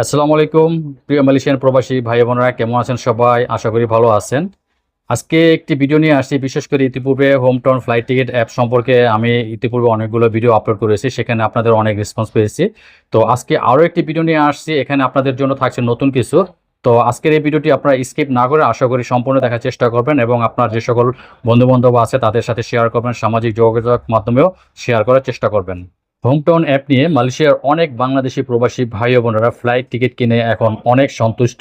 আসসালামু আলাইকুম, প্রিয় মালয়েশিয়ান প্রবাসী ভাই বোনেরা, কেমন আছেন সবাই? আশা করি ভালো আছেন। আজকে একটি ভিডিও নিয়ে আসছি, বিশেষ করে ইতিপূর্বে home town flight ticket app সম্পর্কে আমি ইতিপূর্বে অনেকগুলো ভিডিও আপলোড করেছি, সেখানে আপনাদের অনেক রেসপন্স পেয়েছি। তো আজকে আরও একটি ভিডিও নিয়ে আসছি, এখানে আপনাদের জন্য থাকছে নতুন কিছু। তো আজকের এই ভিডিওটি আপনারা স্কিপ না করে, আশা করি সম্পূর্ণ দেখার চেষ্টা করবেন এবং আপনার যে সকল বন্ধুবান্ধব আছে, তাদের সাথে শেয়ার করবেন, সামাজিক যোগাযোগ মাধ্যমেও শেয়ার করার চেষ্টা করবেন। হোমটাউন অ্যাপ নিয়ে মালয়েশিয়ার অনেক বাংলাদেশি প্রবাসী ভাই বোনেরা ফ্লাইট টিকিট কিনে এখন অনেক সন্তুষ্ট।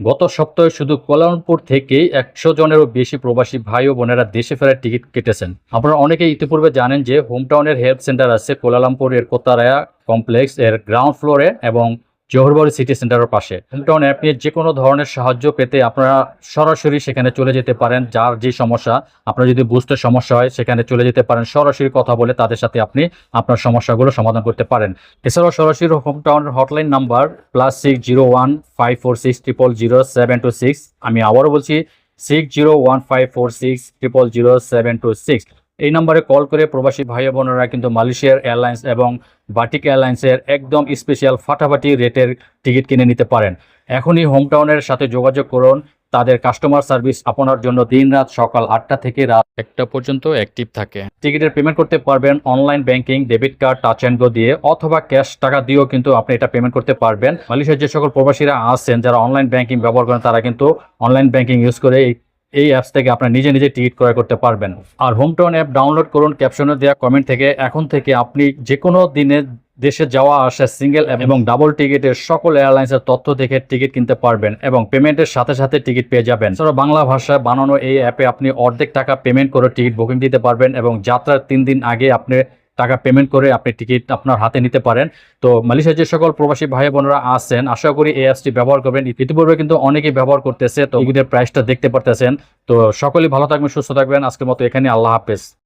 গত সপ্তাহে শুধু কোলালামপুর থেকেই একশো জনেরও বেশি প্রবাসী ভাই ও বোনেরা দেশে ফেরার টিকিট কেটেছেন। আপনারা অনেকে ইতিপূর্বে জানেন যে হোমটাউনের হেল্প সেন্টার আছে কোলালামপুর এর কোতারায়া কমপ্লেক্স এর গ্রাউন্ড ফ্লোরে এবং জোহরবাড়ি সিটি সেন্টারের পাশে। হোমটাউন অ্যাপ নিয়ে যে কোনো ধরনের সাহায্য পেতে আপনারা সরাসরি সেখানে চলে যেতে পারেন। যার যে সমস্যা, আপনার যদি বুঝতে সমস্যা হয়, সেখানে চলে যেতে পারেন। সরাসরি কথা বলে তাদের সাথে আপনি আপনার সমস্যাগুলো সমাধান করতে পারেন। এছাড়াও সরাসরি হোম টাউনের hotline number plus six zero one five four six triple zero seven two six আমি আবারও বলছি six zero one five four six triple zero seven two six এই নম্বরে কল করে প্রবাসী ভাই বোনেরা কিন্তু মালয়েশিয়ার এয়ারলাইন্স এবং বাটিক এয়ারলাইন্সের একদম স্পেশাল ফাটাফাটি রেটের টিকিট কিনে নিতে পারেন। এখনই হোম টাউনের সাথে যোগাযোগ করুন। তাদের কাস্টমার সার্ভিস আপনার জন্য দিন রাত সকাল আটটা থেকে রাত একটা পর্যন্ত অ্যাক্টিভ থাকে। টিকিটের পেমেন্ট করতে পারবেন online banking debit card touch and go দিয়ে, অথবা ক্যাশ টাকা দিয়েও কিন্তু আপনি এটা পেমেন্ট করতে পারবেন। মালয়েশিয়ার যে সকল প্রবাসীরা আছেন, যারা অনলাইন ব্যাংকিং ব্যবহার করেন, তারা কিন্তু অনলাইন ব্যাংকিং ইউজ করে এই এই অ্যাপস থেকে আপনার নিজে নিজে টিকিট ক্রয় করতে পারবেন। আর হোম টাউন অ্যাপ ডাউনলোড করুন ক্যাপশনে দেওয়া কমেন্ট থেকে। এখন থেকে আপনি যে কোনো দিনে দেশে যাওয়া আসা সিঙ্গেল এবং ডাবল টিকিটের সকল এয়ারলাইন্সের তথ্য দেখে টিকিট কিনতে পারবেন এবং পেমেন্টের সাথে সাথে টিকিট পেয়ে যাবেন। এছাড়া বাংলা ভাষায় বানানো এই অ্যাপে আপনি অর্ধেক টাকা পেমেন্ট করে টিকিট বুকিং দিতে পারবেন এবং যাত্রার তিন দিন আগে আপনি টাকা পেমেন্ট করে আপনি টিকিট আপনার হাতে নিতে পারেন। তো মালয়েশিয়ার যে সকল প্রবাসী ভাই বোনরা আছেন, আশা করি এই অ্যাপসটি ব্যবহার করবেন। ইতিপূর্বে কিন্তু অনেকেই ব্যবহার করতেছে, তো ওদের প্রাইসটা দেখতে পারতেছেন। তো সকলেই ভালো থাকবেন, সুস্থ থাকবেন। আজকের মতো এখানে আল্লাহ হাফেজ।